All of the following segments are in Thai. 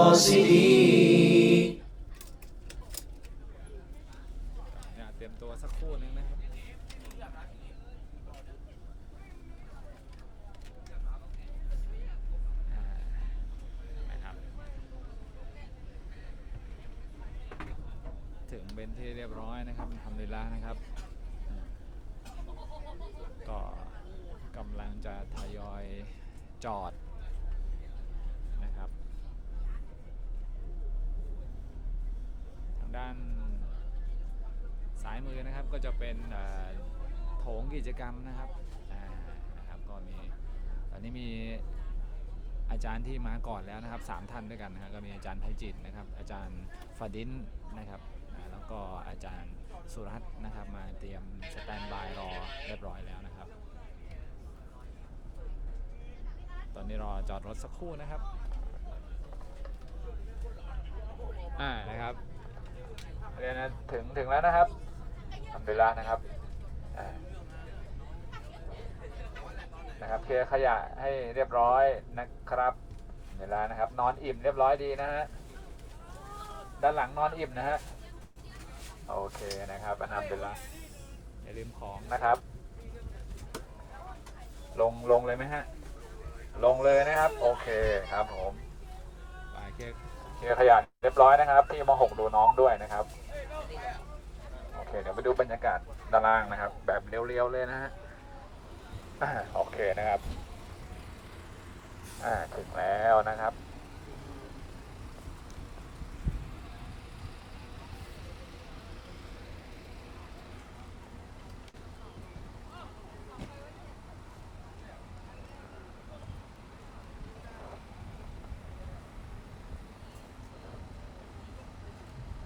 القاصد เนี่ยเตรียมตัวสักครู่หนึงนะครับอ่านะครับ ถึงเป็นที่เรียบร้อยนะครับทำดีแล้วนะครับ ก็กำลังจะทยอยจอด างด้านซ้ายมือนะครับก็จะเป็นโถงกิจกรรมนะครับนะครับก็มีตอนนี้มีอาจารย์ที่มาก่อนแล้วนะครับสามท่านด้วยกันนะครับก็มีอาจารย์ไพจิตนะครับ อาจารย์ฟาดินนะครับแล้วก็อาจารย์สุรัตน์นะครับ มาเตรียมสแตนบายรอเรียบร้อยแล้วนะครับ ตอนนี้รอจอดรถสักครู่นะครับอ่านะครับ เรียนนะ ถึงถึงแล้วนะครับทำเวลานะครับอ่านะครับเคลียร์ขยะให้เรียบร้อยนะครับเวลานะครับ นอนอิ่มเรียบร้อยดีนะฮะด้านหลังนอนอิ่มนะฮะโอเคนะครับอนำเวลาอย่าลืมของนะครับ ลงลงเลยไหมฮะลงเลยนะครับ โอเคครับผมไปเคลียร์เคลียร์ขยะเรียบร้อยนะครับพี่มหกดูน้องด้วยนะครับโอ เคเดี๋ยวไปดูบรรยากาศด้านล่างนะครับ แบบเรียวๆเลยนะฮะโอเคนะครับ อ่าถึงแล้วนะครับ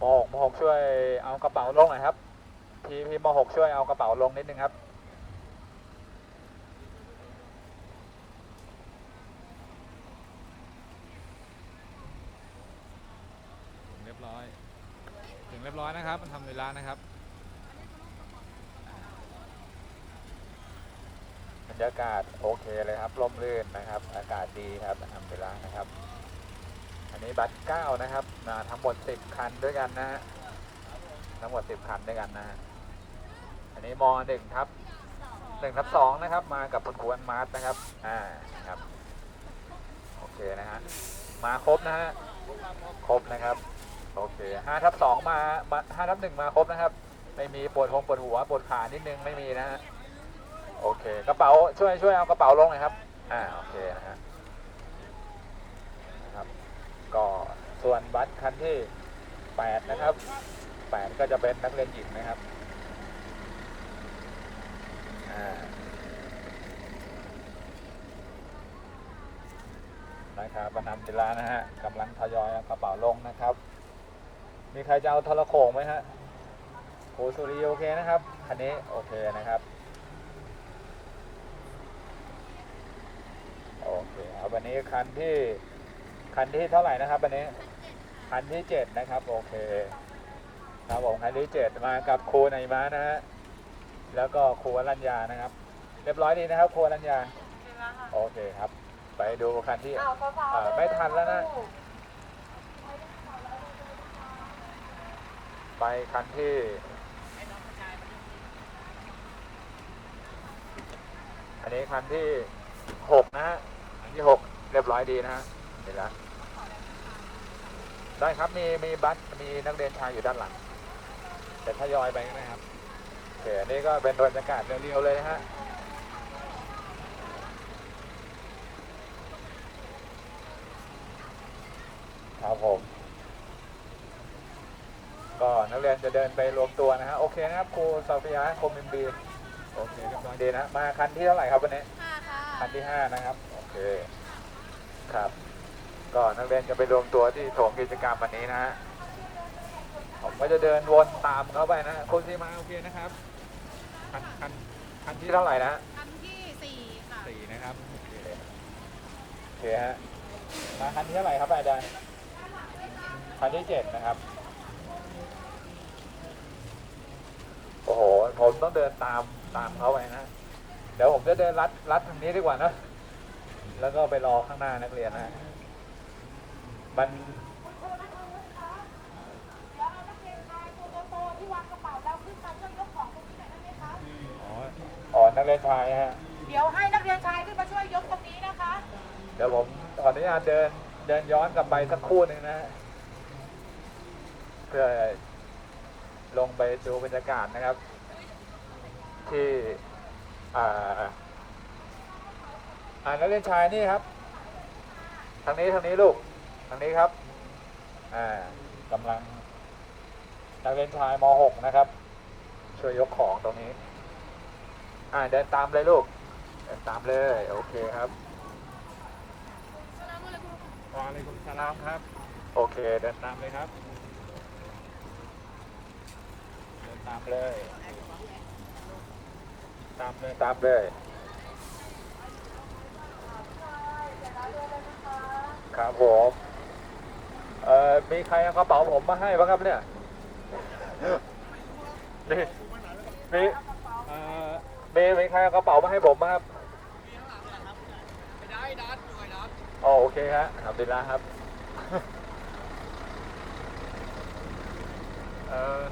มหกมหกช่วยเอากระเป๋าลงหน่อยครับ พี่พี่มหกช่วยเอากระเป๋าลงนิดนึงครับ ถึงเรียบร้อย ถึงเรียบร้อยนะครับ มันทำเวลานะครับ บรรยากาศโอเคเลยครับร่มรื่นนะครับ อากาศดีครับทำเวลานะครับ อันนี้บัตรเก้านะครับมาทั้งหมดสิบคันด้วยกันนะฮะทั้งหมดสิบคันด้วยกันนะฮะ อันนี้มหนึ่งทับหนึ่งทับสองนะครับ มากับคุณครูอันมาร์ทนะครับ อ่าครับ โอเคนะฮะ มาครบนะฮะ ครบนะครับ โอเคห้าทับสองมาห้าทับหนึ่งมาครบนะครับ ไม่มีปวดหงปวดหัวปวดขานิดนึงไม่มีนะฮะ โอเค กระเป๋าช่วยช่วยเอากระเป๋าลงหน่อยครับ อ่า โอเคนะฮะนะครับ ก็ส่วนบัสคันที่แปดนะครับแปดก็จะเป็นนักเรียนหญิงนะครับ นะครับประนำจิลานะฮะกำลังทยอยเอากระเป๋าลงนะครับ มีใครจะเอาโทรโขงไหมฮะโคสุรีโอเคนะครับ คันนี้โอเคนะครับ โอเคเอาวันนี้คันที่คันที่เท่าไหร่นะครับวันนี้คันที่เจ็ดนะครับ โอเคครับผมคันที่เจ็ดมากับครูไหนมานะฮะ แล้วก็ครูอรัญญานะครับ เรียบร้อยดีนะครับครูอรัญญาโอเคครับ ไปดูคันที่อ้าวสาวๆเอ่อไม่ทันแล้วนะ ไปคันที่อันนี้คันที่หกนะฮะคันที่หกเรียบร้อยดีนะฮะเห็นแล้วได้ครับมีมีบัสมีนักเรียนชายอยู่ด้านหลัง แต่ทยอยไปนะครับโอเคอันนี้ก็เป็นบรรยากาศเรียวๆเลยนะฮะครับผม ก็นักเรียนจะเดินไปรวมตัวนะฮะ โอเคนะครับครูซอฟิยาคมมิมบีโอเคเรียบร้อยดีนะ มาคันที่เท่าไหร่ครับวันนี้ห้าค่ะคันที่ห้านะครับ โอเค ครับกก็นักเรียนจะไปรวมตัวที่โถงกิจกรรมวันนี้นะฮะผมก็จะเดินวนตามเขาไปนะคุณซีมาโอเคนะครับ คันคันคันที่เท่าไหร่นะคันที่สี่ค่ะสี่นะครับโอเคโอเคฮะมาคันที่เท่าไหร่ครับอาจารย์คันที่เจ็ดนะครับ โอ้โห ผมต้องเดินตามตามเขาไปนะ เดี๋ยวผมจะเดินลัดลัดทางนี้ดีกว่านะ แล้วก็ไปรอข้างหน้านักเรียนนะ มัน นักเรียนชายฮะเดี๋ยวให้นักเรียนชายขึ้นมาช่วยยกตรงนี้นะคะ เดี๋ยวผมขออนุญาตเดินเดินย้อนกลับไปสักครู่หนึ่งนะฮะเพื่อลงไปดูบรรยากาศนะครับ ที่อ่าอ่านักเรียนชายนี่ครับ ทางนี้ทางนี้ลูกทางนี้ครับอ่ากำลังนักเรียนชายม .6 นะครับ ช่วยยกของตรงนี้ อ่าเดินตามเลยลูก เดินตามเลย โอเคครับวาเลยคุณสลามครับ โอเค เดินตามเลยครับ เดินตามเลย ตามเลย ตามเลย ครับผม เอ่อ มีใครเอากระเป๋าผมมาให้บ้างครับเนี่ย นี่ มีเอ่ อมีมีใครเอากระเป๋ามาให้ผมบ้างครับอ๋อโอเคฮะอับดุลลาครับ เออ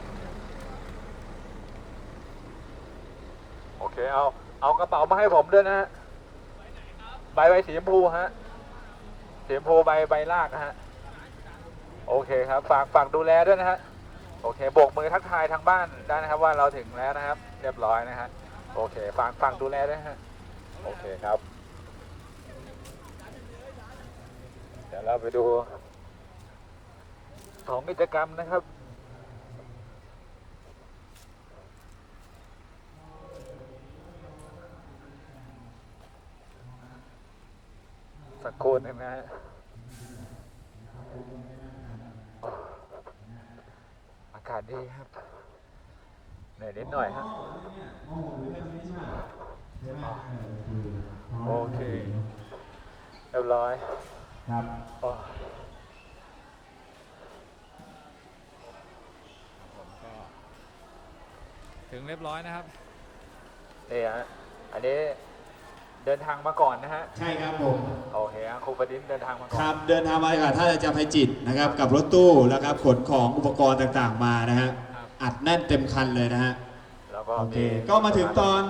โอเค เอา เอากระเป๋ามาให้ผมด้วยนะฮะ ใบใบสีชมพูฮะ สีชมพูใบใบลากนะฮะ โอเคครับ ฝากฝากดูแลด้วยนะฮะ โอเคโบกมือทักทายทางบ้านได้นะครับว่าเราถึงแล้วนะครับ เรียบร้อยนะฮะ โอเคฝากฝากดูแลด้วยฮะ โอเคครับ เดี๋ยวเราไปดูของกิจกรรมนะครับ สักครู่หนึงนะฮะอากาศดีครับ นื่อยนิดหน่อยฮะโอเคเรียบร้อยครับโอ้ผมก็ถึงเรียบร้อยนะครับนี่ฮะอันนี้เดินทางมาก่อนนะฮะ ใช่ครับผม โอเคฮะครูประดิษฐ์เดินทางมาก่อคนรับ เดินทางมาจากท่าจะภัยจิตนะครับ กับรถตู้แล้วครับขนของอุปกรณ์ต่างๆมานะฮะครับ อัดแน่นเต็มคันเลยนะฮะ แล้วก็โอเคมีก็มาถึงตอน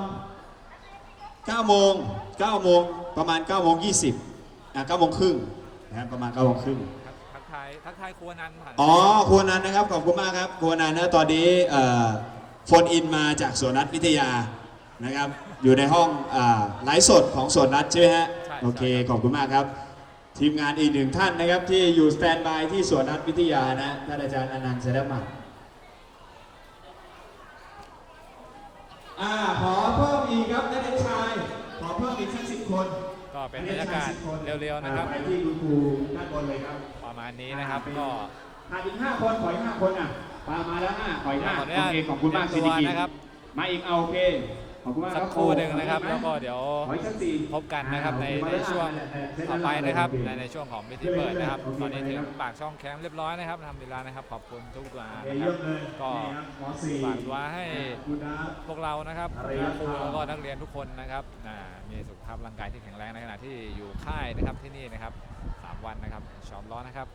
9 โมง 9 โมง ประมาณ 9 โมง 20อะ9โมงครึ่งนะครับประมาณ 9 โมงครึ่งทักทักทายทักทายครัวนันผ่านอ๋อครัวนันนะครับ ขอบคุณมากครับครัวนันนะตอนนี้โฟนอินมาจากสวนนัดวิทยานะครับ อยู่ในห้องอ่าไลฟ์สดของสวนนัดใช่ไหมฮะ โอเค ขอบคุณมากครับ ทีมงานอีกหนึ่งท่านนะครับที่อยู่สแตนบายที่สวนนัดวิทยานะท่านอาจารย์อนันต์เสดมันอ่าขอเพิ่มอีกครับนักเรียนชาย ขอเพิ่มอีกสักสิบคนก็เป็นบรรยากาศเร็วๆนะครับ ไปที่คุณครูด้านบนเลยครับประมาณนี้นะครับก็ขาดอีกห้าคนขออีกห้าคนอะปามาแล้วห้าขออีกห้าขออนุโอญาตเคขอบคุณมากเตรีสิยมริตัวกิจนะครับมาอีกเอาโอเค ขอบคุณมากคสัรักบครู่หนึ่งนะครับขอแล้วอีไหมก็เดี๋ยวขออีกสักสี่พบกันนะครับในอ่าในช่วงโอเคมาต่อไปนะครับโอเคในในช่วงของพิธีเปิดนะครับโอเคตอนนี้ถึงโอเคปากช่องแคมป์เรียบร้อยนะครับทำดีแล้วนะครับ ขอบคุณทุกตัวโอเคนะคเยี่รัยบมเลยก็นี่ครับหมอสี่ฝากไว้ให้คุณนะพวกเรานะครับอะไรคนะรูแล้วก็นักเรียนทุกคนนะครับอ่ามีสุขภาพร่างกายที่แข็งแรงในขณะที่อยู่ค่ายนะครับที่นี่นะครับสามวันนะครับชอมร้อนนะครับ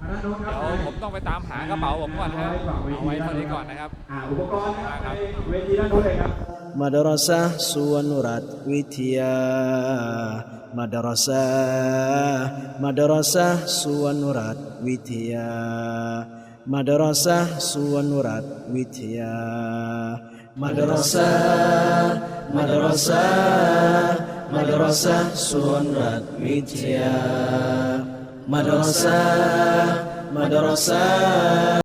ทางด้านโน้นครับเดี๋ยวผมต้องไปตามหากระเป๋าผมก่อนนะเอาไว้เท่านี้ก่อนนะครับอ่าอุปกรณ์นะครับครับไปเวทีด้านโน้นเลยครับ Madrasah Suwanurat Widya. Madrasah Madrasah Suwanurat Widya. Madrasah Suwanurat Widya. Madrasah Madrasah Madrasah Suwanurat Widya. Madrasah Madrasah